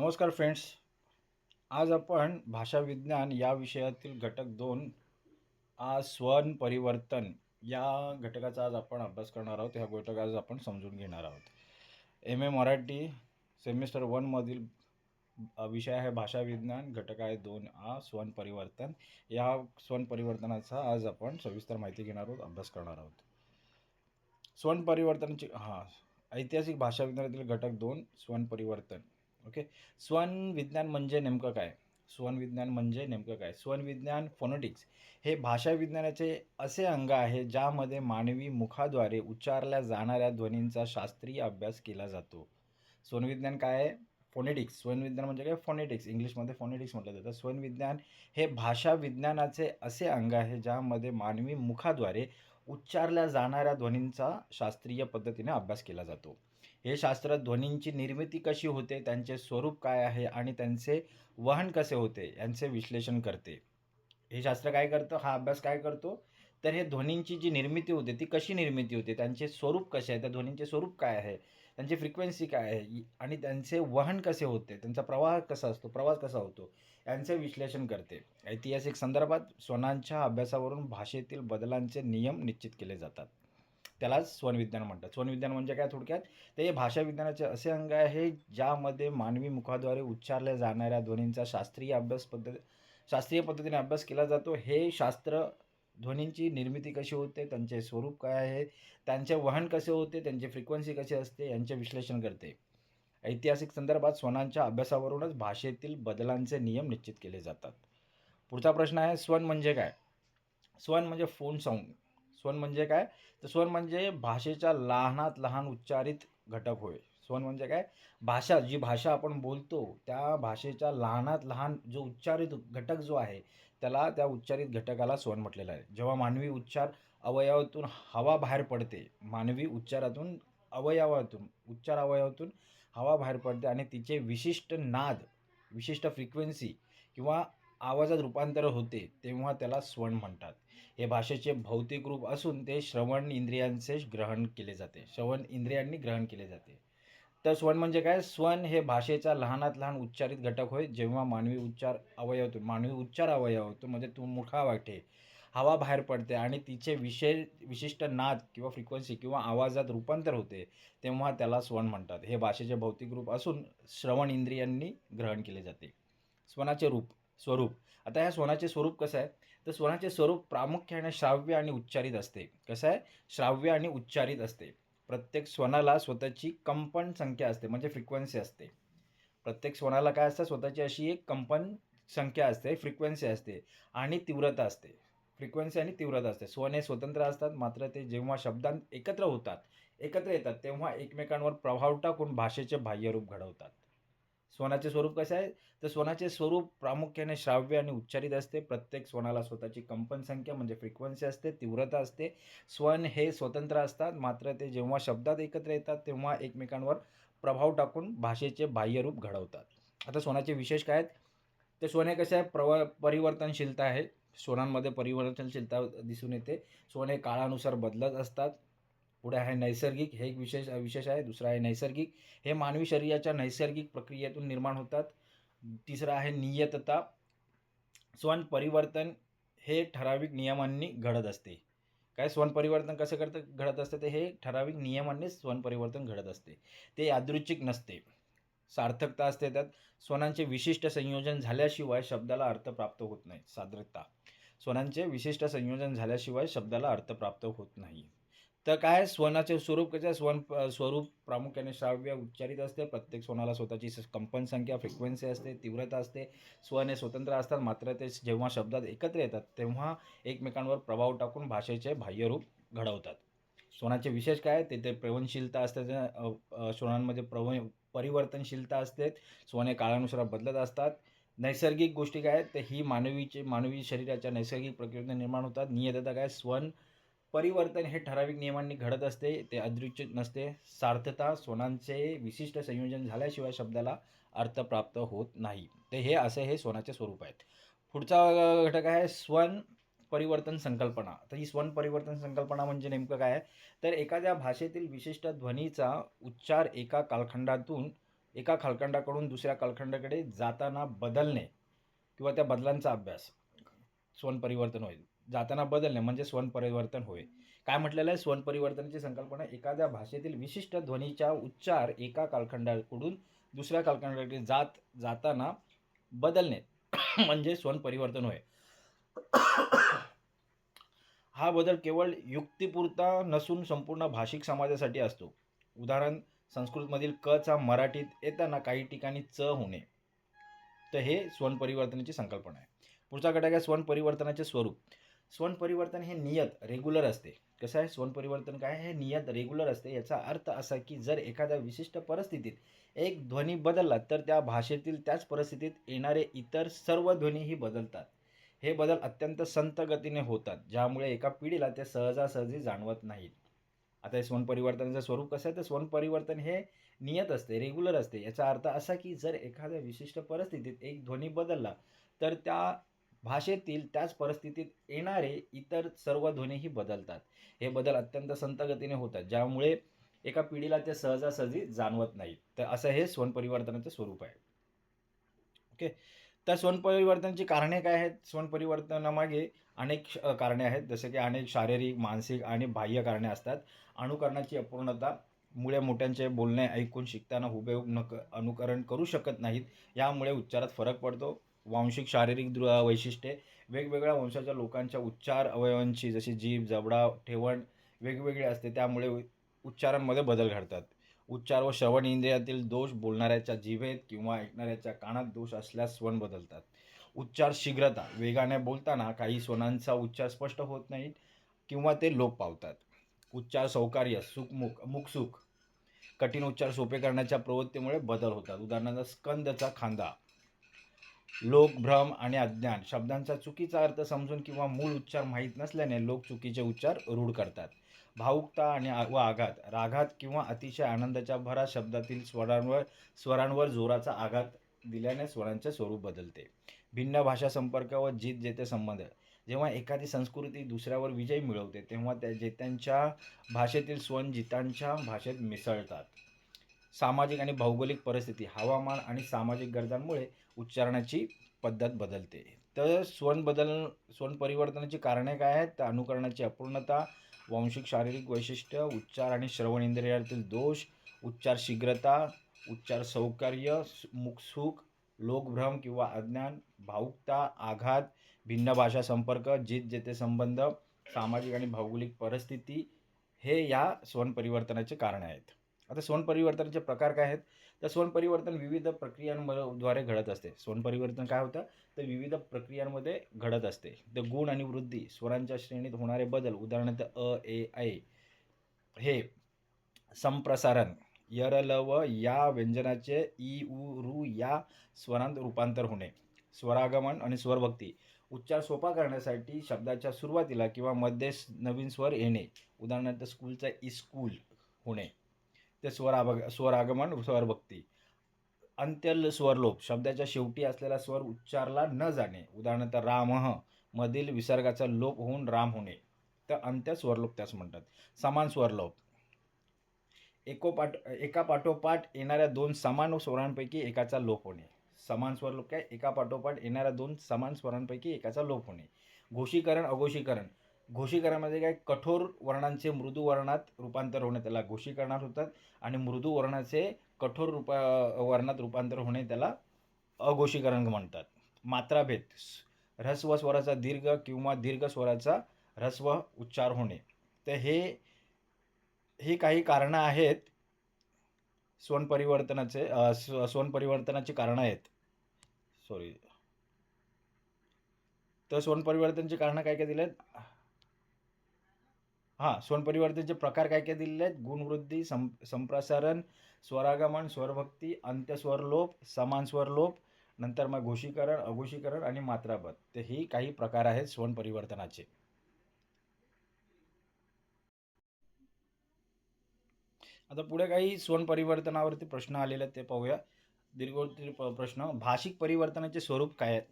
नमस्कार फ्रेंड्स. आज आपण भाषा विज्ञान या विषयातील घटक दोन आज स्वन परिवर्तन या घटकाचा आज आपण अभ्यास करणार आहोत. ह्या घटक आज आपण समजून घेणार आहोत. एम ए मराठी सेमिस्टर वनमधील विषय आहे भाषा विज्ञान घटक आहे दोन आ स्वन परिवर्तन. या स्वन परिवर्तनाचा आज आपण सविस्तर माहिती घेणार आहोत अभ्यास करणार आहोत. स्वन परिवर्तनाची हां ऐतिहासिक भाषा विज्ञानातील घटक दोन स्वन परिवर्तन. ओके? स्वन विज्ञान म्हणजे नेमकं काय? स्वन विज्ञान म्हणजे नेमकं काय? स्वन विज्ञान फोनोटिक्स हे भाषा विज्ञानाचे असे अंग आहे ज्यामध्ये मानवी मुखाद्वारे उच्चारल्या जाणाऱ्या ध्वनींचा शास्त्रीय अभ्यास केला जातो. स्वनविज्ञान काय आहे? फोनेटिक्स स्वनविज्ञान म्हणजे काय? फोनेटिक्स इंग्लिशमध्ये फोनेटिक्स म्हटलं जातं. स्वनविज्ञान हे भाषा विज्ञानाचे असे अंग आहे ज्यामध्ये मानवी मुखाद्वारे उच्चारल्या जाणाऱ्या ध्वनींचा शास्त्रीय पद्धतीने अभ्यास केला जातो. हे शास्त्र ध्वनींची निर्मिती कशी होते त्यांचे स्वरूप काय आहे आणि त्यांचे वहन कसे होते यांचे विश्लेषण करते. हे शास्त्र काय करतं हा अभ्यास काय करतो तर हे ध्वनींची जी निर्मिती होते ती कशी निर्मिती होते त्यांचे स्वरूप कसे आहे त्या ध्वनींचे स्वरूप काय आहे त्यांची फ्रिक्वेन्सी काय आहे आणि त्यांचे वहन कसे होते त्यांचा प्रवाह कसा असतो प्रवास कसा होतो यांचे विश्लेषण करते. ऐतिहासिक संदर्भात स्वनांच्या अभ्यासावरून भाषेतील बदलांचे नियम निश्चित केले जातात. त्यालाच स्वनविज्ञान म्हणतात. स्वनविज्ञान म्हणजे काय थोडक्यात? ते भाषा विज्ञानाचे असे अंग आहे ज्यामध्ये मानवी मुखाद्वारे उच्चारल्या जाणाऱ्या ध्वनींचा शास्त्रीय अभ्यास पद्धती शास्त्रीय पद्धतीने अभ्यास केला जातो. हे शास्त्र ध्वनींची निर्मिती कशी होते? त्यांचे स्वरूप काय आहे? त्यांचे वहन कसे होते? त्यांची फ्रिक्वेन्सी कशी असते? यांचे विश्लेषण करते. ऐतिहासिक संदर्भात स्वनांच्या अभ्यासावरूनच भाषेतील बदलांचे नियम निश्चित केले जातात. पुढचा प्रश्न आहे स्वन म्हणजे काय? स्वन म्हणजे फोन साऊंड. स्वन म्हणजे काय? तर स्वन म्हणजे भाषेच्या लहानात लहान उच्चारित घटक होय. स्वन म्हणजे काय? भाषा जी भाषा आपण बोलतो त्या भाषेच्या लहानात लहान जो उच्चारित घटक जो आहे त्याला त्या उच्चारित घटकाला स्वन म्हटलेलं आहे. जेव्हा मानवी उच्चार अवयवातून हवा बाहेर पडते मानवी उच्चारातून अवयवातून उच्चार अवयवातून हवा बाहेर पडते आणि तिचे विशिष्ट नाद विशिष्ट फ्रिक्वेन्सी किंवा आवाजात रूपांतर होते तेव्हा त्याला स्वण म्हणतात. हे भाषेचे भौतिक रूप असून ते श्रवण इंद्रियांचे ग्रहण केले जाते. श्रवण इंद्रियांनी ग्रहण केले जाते. तर स्वण म्हणजे काय? स्वन हे भाषेचा लहानात लहान उच्चारित घटक होय जेव्हा मानवी उच्चार अवयवतो मानवी उच्चार अवयवतो म्हणजे तू मुखा वाटे हवा बाहेर पडते आणि तिचे विशेष विशिष्ट नाद किंवा फ्रिक्वेन्सी किंवा आवाजात रूपांतर होते तेव्हा त्याला स्वन म्हणतात. हे भाषेचे भौतिक रूप असून श्रवण इंद्रियांनी ग्रहण केले जाते. स्वनाचे रूप. स्वरूप. आता ह्या स्वनाचे स्वरूप कसं आहे? तर स्वनाचे स्वरूप प्रामुख्याने श्राव्य आणि उच्चारित असते. कसं आहे? श्राव्य आणि उच्चारित असते. प्रत्येक स्वनाला स्वतःची कंपन संख्या असते म्हणजे फ्रिक्वेन्सी असते. प्रत्येक स्वनाला काय असतं? स्वतःची अशी एक कंपन संख्या असते फ्रिक्वेन्सी असते आणि तीव्रता असते. फ्रिक्वेन्सी आणि तीव्रता असते. स्वन हे स्वतंत्र असतात मात्र ते जेव्हा शब्दांत एकत्र होतात एकत्र येतात तेव्हा एकमेकांवर प्रभाव टाकून भाषेचे बाह्यरूप घडवतात. स्वनाचे स्वरूप कसे आहे? तर स्वनाचे स्वरूप प्रामुख्याने श्राव्य आणि उच्चारित असते. प्रत्येक स्वनाला स्वतःची कंपन संख्या म्हणजे फ्रिक्वेन्सी असते तीव्रता असते. स्वन हे स्वतंत्र असतात. मात्र ते जेव्हा शब्दात एकत्र येतात तेव्हा एकमेकांवर प्रभाव टाकून भाषेचे बाह्यरूप घडवतात. आता स्वनाचे विशेष काय आहेत? ते सोने कसे आहे? प्रव परिवर्तनशीलता आहे. स्वनांमध्ये परिवर्तनशीलता दिसून येते. सोने काळानुसार बदलत असतात. पुढे आहे नैसर्गिक हे एक विशेष विशेष आहे. दुसरं आहे नैसर्गिक. हे मानवी शरीराच्या नैसर्गिक प्रक्रियेतून निर्माण होतात. तिसरं आहे नियतता. स्वन परिवर्तन हे ठराविक नियमांनी घडत असते. काय स्वन परिवर्तन कसं करतं घडत असतं? ते हे ठराविक नियमांनीच स्वन परिवर्तन घडत असते. ते यादृच्छिक नसते. सार्थकता असते त्यात. स्वनांचे विशिष्ट संयोजन झाल्याशिवाय शब्दाला अर्थ प्राप्त होत नाही. सादरता स्वनांचे विशिष्ट संयोजन झाल्याशिवाय शब्दाला अर्थ प्राप्त होत नाही. तर काय स्वनाचे स्वरूप कसं स्वन स्वरूप प्रामुख्याने श्राव्य उच्चारित असते. प्रत्येक स्वनाला स्वतःची कंपन संख्या फ्रिक्वेन्सी असते तीव्रता असते. स्वन हे स्वतंत्र असतात मात्र ते जेव्हा शब्दात एकत्र येतात तेव्हा एकमेकांवर प्रभाव टाकून भाषेचे बाह्यरूप घडवतात. स्वनाचे विशेष काय ते ते प्रवणशीलता असते स्वनांमध्ये प्रव परिवर्तनशीलता असते. स्वने काळानुसार बदलत असतात. नैसर्गिक गोष्टी काय आहेत? तर ही मानवीचे मानवी शरीराच्या नैसर्गिक प्रक्रियेतून निर्माण होतात. नियतता काय? स्वन परिवर्तन हे ठराविक नियमांनी घडत असते ते अदृच्छित नसते. सार्थता स्वनांचे विशिष्ट संयोजन झाल्याशिवाय शब्दाला अर्थ प्राप्त होत नाही. ते हे असे हे स्वनाचे स्वरूप आहेत. पुढचा घटक आहे स्वन परिवर्तन संकल्पना. तर ही स्वन परिवर्तन संकल्पना म्हणजे नेमकं काय? आहे तर एखाद्या भाषेतील विशिष्ट ध्वनीचा उच्चार एका कालखंडातून एका कालखंडाकडून दुसऱ्या कालखंडाकडे जाताना बदलणे किंवा त्या बदलांचा अभ्यास. स्वन परिवर्तन होईल जाताना बदलणे म्हणजे स्वन परिवर्तन होय. काय म्हटलेलं आहे? स्वन परिवर्तनाची संकल्पना एखाद्या भाषेतील विशिष्ट ध्वनीचा उच्चार एका कालखंडाकडून दुसऱ्या कालखंडाकडे जात जाताना बदलणे म्हणजे स्वन परिवर्तन होय. हा बदल केवळ युक्तिपुरता नसून संपूर्ण भाषिक समाजासाठी असतो. उदाहरण संस्कृतमधील कचा मराठीत येताना काही ठिकाणी च होणे. तर हे स्वन परिवर्तनाची संकल्पना आहे. पुढचा घटक आहे स्वन परिवर्तनाचे स्वरूप. स्वन परिवर्तन हे नियत रेग्युलर असते. कसं आहे? स्वन परिवर्तन काय हे नियत रेग्युलर असते. याचा अर्थ असा की जर एखाद्या विशिष्ट परिस्थितीत एक ध्वनी बदलला तर त्या भाषेतील त्याच परिस्थितीत येणारे इतर सर्व ध्वनीही बदलतात. हे बदल अत्यंत संत गतीने होतात ज्यामुळे एका पिढीला ते सहजासहजी जाणवत नाहीत. आता हे स्वन परिवर्तनाचं स्वरूप कसं आहे? तर स्वन परिवर्तन हे नियत असते रेग्युलर असते. याचा अर्थ असा की जर एखाद्या विशिष्ट परिस्थितीत एक ध्वनी बदलला तर त्या भाषेतील त्याच परिस्थितीत येणारे इतर सर्व ध्वनीही बदलतात. हे बदल अत्यंत संथगतीने होतात ज्यामुळे एका पिढीला ते सहजासहजी जाणवत नाहीत. तर असं हे स्वनपरिवर्तनाचं स्वरूप आहे. ओके? तर स्वनपरिवर्तनाची कारणे काय आहेत? स्वनपरिवर्तनामागे अनेक श- कारणे आहेत. जसे की अनेक शारीरिक मानसिक आणि बाह्य कारणे असतात. अनुकरणाची अपूर्णता मुळे मोठ्यांचे बोलणे ऐकून शिकताना हुबेहूब नक अनुकरण करू शकत नाहीत. यामुळे उच्चारात फरक पडतो. वांशिक शारीरिक दृ वैशिष्ट्ये वेगवेगळ्या वंशाच्या लोकांच्या उच्चार अवयवांची जशी जीभ जबडा ठेवण वेगवेगळी असते त्यामुळे उच्चारांमध्ये बदल घडतात. उच्चार व श्रवण इंद्रियातील दोष बोलणाऱ्याच्या जिभेत किंवा ऐकणाऱ्याच्या कानात दोष असल्यास स्वन बदलतात. उच्चार शीघ्रता वेगाने बोलताना काही स्वनांचा उच्चार स्पष्ट होत नाहीत किंवा ते लोप पावतात. उच्चार सौकार्य सुखमुख मुखसुख कठीण उच्चार सोपे करण्याच्या प्रवृत्तीमुळे बदल होतात. उदाहरणार्थ स्कंदचा खांदा. लोक भ्रम आणि अज्ञान शब्दांचा चुकीचा अर्थ समजून किंवा मूळ उच्चार माहीत नसल्याने लोक चुकीचे उच्चार रूढ करतात. भावुकता आणि व आघात रागात किंवा अतिशय आनंदाच्या भरात शब्दातील स्वरांवर स्वरांवर जोराचा आघात दिल्याने स्वरांचे स्वरूप बदलते. भिन्न भाषा संपर्क व जीत जेते संबंध. जेव्हा एखादी संस्कृती दुसऱ्यावर विजय मिळवते तेव्हा त्या जेत्यांच्या भाषेतील स्वन जितांच्या भाषेत मिसळतात. सामाजिक आणि भौगोलिक परिस्थिती हवामान आणि सामाजिक गरजांमुळे उच्चारणाची पद्धत बदलते. तर स्वन बदल स्वन परिवर्तनाची कारणे काय आहेत? तर अनुकरणाची अपूर्णता वांशिक शारीरिक वैशिष्ट्य उच्चार आणि श्रवण इंद्रियातील दोष उच्चार शीघ्रता उच्चार सौकर्य मुखसुख लोकभ्रम किंवा अज्ञान भावुकता आघात भिन्न भाषा संपर्क जित जेते संबंध सामाजिक आणि भौगोलिक परिस्थिती हे या स्वन परिवर्तनाचे कारण आहेत. आता स्वन परिवर्तनाचे प्रकार काय आहेत? तर स्वन परिवर्तन विविध प्रक्रियांद्वारे घडत असते. स्वन परिवर्तन काय होतं? तर विविध प्रक्रियांमध्ये घडत असते. तर गुण आणि वृद्धी स्वरांच्या श्रेणीत होणारे बदल उदाहरणार्थ अ ए ऐ हे संप्रसारण यर ल व या व्यंजनाचे ई उ रू या स्वरांत रूपांतर होणे. स्वरागमन आणि स्वरभक्ती उच्चार सोपा करण्यासाठी शब्दाच्या सुरुवातीला किंवा मध्ये नवीन स्वर येणे. उदाहरणार्थ स्कूलचा इस्कूल होणे. ते स्वर स्वरागमन स्वरभक्ती अंत्यल स्वरलोप शब्दाच्या शेवटी असलेला स्वर उच्चारला न जाणे. उदाहरणार्थ रामह मधील विसर्गाचा लोप होऊन राम होणे. तर अंत्य स्वरलोप त्यास म्हणतात. समान स्वरलोप एकोपाठ एका पाठोपाठ येणाऱ्या दोन समान स्वरांपैकी एकाचा लोप होणे. समान स्वरलोप काय? एका पाठोपाठ येणाऱ्या दोन समान स्वरांपैकी एकाचा लोप होणे. घोषीकरण अघोषीकरण. घोषीकरणामध्ये काय कठोर वर्णांचे मृदू वर्णात रूपांतर होणे त्याला घोषीकरणात होतात आणि मृदू वर्णाचे कठोर रूपा वर्णात रूपांतर होणे त्याला अघोषीकरण म्हणतात. मात्राभेद ऱ्हस्व स्वराचा दीर्घ किंवा दीर्घ स्वराचा ह्रस्व उच्चार होणे. तर हे ही काही कारणं आहेत. स्वनपरिवर्तनाचे स्व- स्वनपरिवर्तनाची कारणं आहेत. सॉरी तर स्वनपरिवर्तनची कारणं काय काय दिली आहेत हां स्वनपरिवर्तनाचे प्रकार काय काय दिलेले आहेत? गुणवृद्धी सं संप्रसारण स्वरागमन स्वरभक्ती अंत्यस्वरलोप समान स्वरलोप नंतर मग घोषीकरण अघोषीकरण आणि मात्रापद. तर ही काही प्रकार आहेत स्वनपरिवर्तनाचे. आता पुढे काही स्वनपरिवर्तनावरती प्रश्न आलेले आहेत ते पाहूया. दीर्घोत्तरी प्रश्न. भाषिक परिवर्तनाचे स्वरूप काय आहेत?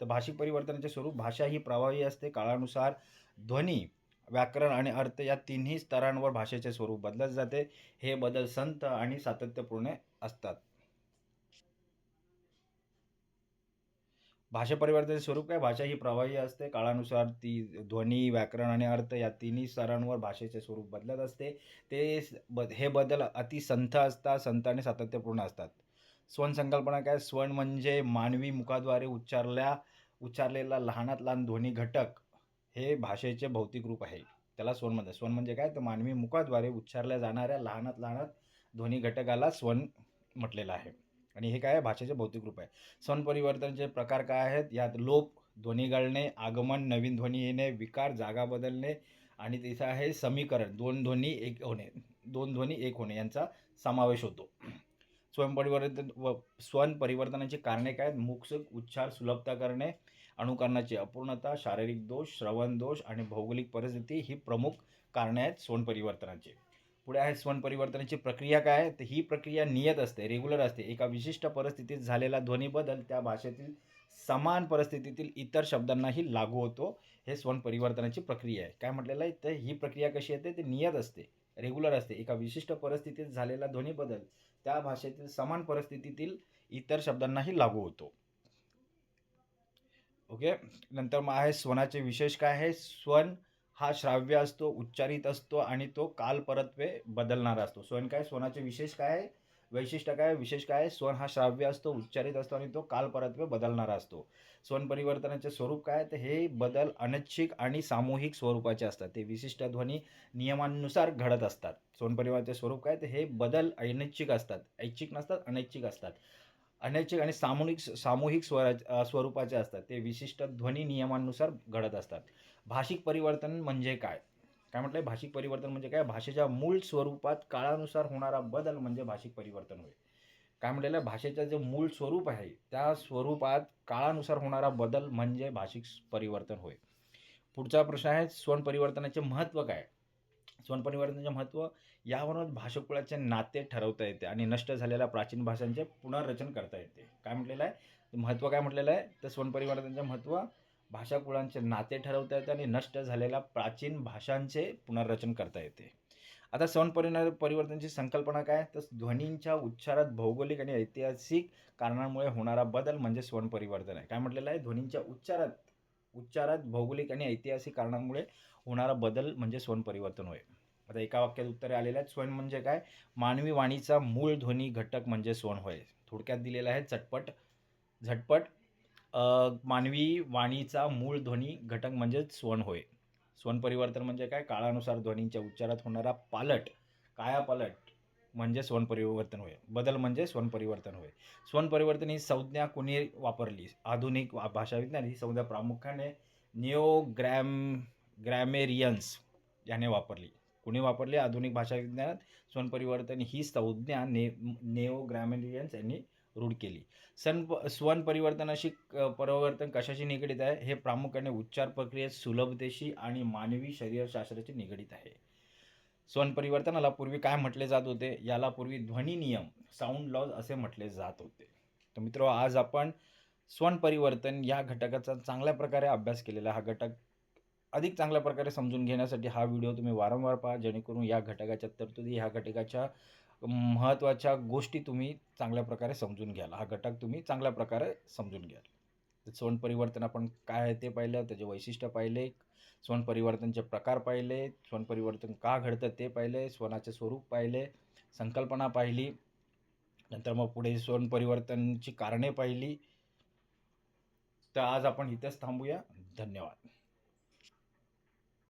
तर भाषिक परिवर्तनाचे स्वरूप भाषा ही प्रभावी असते काळानुसार. ध्वनी. व्याकरण आणि अर्थ या तिन्ही स्तरांवर भाषेचे स्वरूप बदलत जाते. हे बदल संत आणि सातत्यपूर्ण असतात. भाषा परिवर्तनाचे स्वरूप काय? भाषा ही प्रवाही असते. काळानुसार ती ध्वनी व्याकरण आणि अर्थ या तिन्ही स्तरांवर भाषेचे स्वरूप बदलत असते. ते हे बदल अतिसंथ असतात. संत आणि सातत्यपूर्ण असतात. स्वण संकल्पना काय? स्वन म्हणजे मानवी मुखाद्वारे उच्चारल्या उच्चारलेला लहानात लहान ध्वनी घटक. हे भाषेचे भौतिक रूप आहे. त्याला स्वन म्हणतात. स्वन म्हणजे काय? तर मानवी मुखाद्वारे उच्चारल्या जाणाऱ्या लहानात लहानात ध्वनी घटकाला स्वन म्हटलेलं आहे. आणि हे काय? आहे भाषेचे भौतिक रूप आहे. स्वन परिवर्तनचे प्रकार काय आहेत? यात लोप ध्वनी गळणे आगमन नवीन ध्वनी येणे विकार जागा बदलणे आणि तिथं आहे समीकरण. दोन ध्वनी एक होणे. दोन ध्वनी एक होणे यांचा समावेश होतो. स्वयं परिवर्तन व स्वन परिवर्तनाची कारणे काय आहेत? मुख उच्चार सुलभता करणे अनुकरणाची अपूर्णता शारीरिक दोष श्रवण दोष आणि भौगोलिक परिस्थिती ही प्रमुख कारणे आहेत स्वनपरिवर्तनाची पुढे आहे स्वन परिवर्तनाची प्रक्रिया काय आहे? तर ही प्रक्रिया नियत असते रेग्युलर असते. एका विशिष्ट परिस्थितीत झालेला ध्वनी बदल त्या भाषेतील समान परिस्थितीतील इतर शब्दांनाही लागू होतो. हे स्वन परिवर्तनाची प्रक्रिया आहे. काय म्हटलेलं आहे? तर ही प्रक्रिया कशी येते? ते नियत असते रेग्युलर असते. एका विशिष्ट परिस्थितीत झालेला ध्वनी बदल त्या भाषेतील समान परिस्थितीतील इतर शब्दांनाही लागू होतो. ओके? नंतर मग आहे स्वनाचे विशेष काय आहे? स्वन हा श्राव्य असतो उच्चारित असतो आणि तो काल परत्वे बदलणारा असतो. स्वन काय? स्वनाचे विशेष काय आहे? वैशिष्ट्य काय आहे? विशेष काय आहे? स्वन हा श्राव्य असतो उच्चारित असतो आणि तो काल परत्वे बदलणारा असतो. स्वन परिवर्तनाचे स्वरूप काय तर हे बदल अनैच्छिक आणि सामूहिक स्वरूपाचे असतात. ते विशिष्ट ध्वनी नियमांनुसार घडत असतात. स्वन परिवर्तनाचे स्वरूप काय तर हे बदल अनैच्छिक असतात. ऐच्छिक नसतात अनैच्छिक असतात. अनैच्छिक आणि सामूहिक सामूहिक स्वरा स्वरूपाचे असतात. ते विशिष्ट ध्वनी नियमांनुसार घडत असतात. भाषिक परिवर्तन म्हणजे काय? काय म्हटलंय? भाषिक परिवर्तन म्हणजे काय? भाषेच्या मूळ स्वरूपात काळानुसार होणारा बदल म्हणजे भाषिक परिवर्तन होय. काय म्हटलेलं आहे? भाषेचं जे मूळ स्वरूप आहे त्या स्वरूपात काळानुसार होणारा बदल म्हणजे भाषिक परिवर्तन होय. पुढचा प्रश्न आहे स्वनपरिवर्तनाचे महत्त्व काय? स्वनपरिवर्तनाचे महत्त्व यावरून भाषाकुळाचे नाते ठरवता येते आणि नष्ट झालेल्या प्राचीन भाषांचे पुनर्रचन करता येते. काय म्हटलेलं आहे? महत्त्व काय म्हटलेलं आहे? तर स्वनपरिवर्तनाचे महत्त्व भाषाकुळांचे नाते ठरवता येते आणि नष्ट झालेल्या प्राचीन भाषांचे पुनर्रचन करता येते. आता स्वन परिण परिवर्तनाची संकल्पना काय तर ध्वनींच्या उच्चारात भौगोलिक आणि ऐतिहासिक कारणांमुळे होणारा बदल म्हणजे स्वनपरिवर्तन आहे. काय म्हटलेलं आहे? ध्वनींच्या उच्चारात उच्चारात भौगोलिक आणि ऐतिहासिक कारणांमुळे होणारा बदल म्हणजे स्वनपरिवर्तन होय. आता एका वाक्यात उत्तरे आलेले आहेत. स्वन म्हणजे काय? मानवी वाणीचा मूळ ध्वनी घटक म्हणजे स्वन होय. थोडक्यात दिलेलं आहे चटपट झटपट. मानवी वाणीचा मूळ ध्वनी घटक म्हणजेच स्वन होय. स्वन परिवर्तन म्हणजे काय? काळानुसार ध्वनींच्या उच्चारात होणारा पालट काया पालट म्हणजे स्वन परिवर्तन होय. बदल म्हणजे स्वन परिवर्तन होय. स्वन परिवर्तन ही संज्ञा कुणी वापरली? आधुनिक भाषाविज्ञान ही संज्ञा प्रामुख्याने निओग्रॅम ग्रॅमेरियन्स याने वापरली. कुणी वापरले आधुनिक भाषाविज्ञानात विज्ञानात स्वनपरिवर्तन ही संज्ञा ने नेओग्रॅमेरियन्स यांनी रूढ केली. सन स्वन परिवर्तनाशी क- परिवर्तन कशाशी निगडीत आहे? हे प्रामुख्याने उच्चार प्रक्रियेत सुलभतेशी आणि मानवी शरीरशास्त्राशी निगडीत आहे. स्वन परिवर्तनाला पूर्वी काय म्हटले जात होते? याला पूर्वी ध्वनी नियम साऊंड लॉज असे म्हटले जात होते. तर मित्र आज आपण स्वन परिवर्तन या घटकाचा चांगल्या प्रकारे अभ्यास केलेला हा घटक अधिक चांगल्या प्रकारे समजून घेण्यासाठी हा व्हिडिओ तुम्ही वारंवार पहा जेणेकरून या घटकाच्या तरतुदी ह्या घटकाच्या महत्त्वाच्या गोष्टी तुम्ही चांगल्या प्रकारे समजून घ्याल. हा घटक तुम्ही चांगल्या प्रकारे समजून घ्याल. तर स्वन परिवर्तन आपण काय आहे ते पाहिलं त्याचे वैशिष्ट्य पाहिले स्वन परिवर्तनचे प्रकार पाहिले स्वन परिवर्तन का घडतं ते पाहिले स्वनाचे स्वरूप पाहिले संकल्पना पाहिली नंतर मग पुढे स्वन परिवर्तनची कारणे पाहिली. तर आज आपण इथेच थांबूया. धन्यवाद.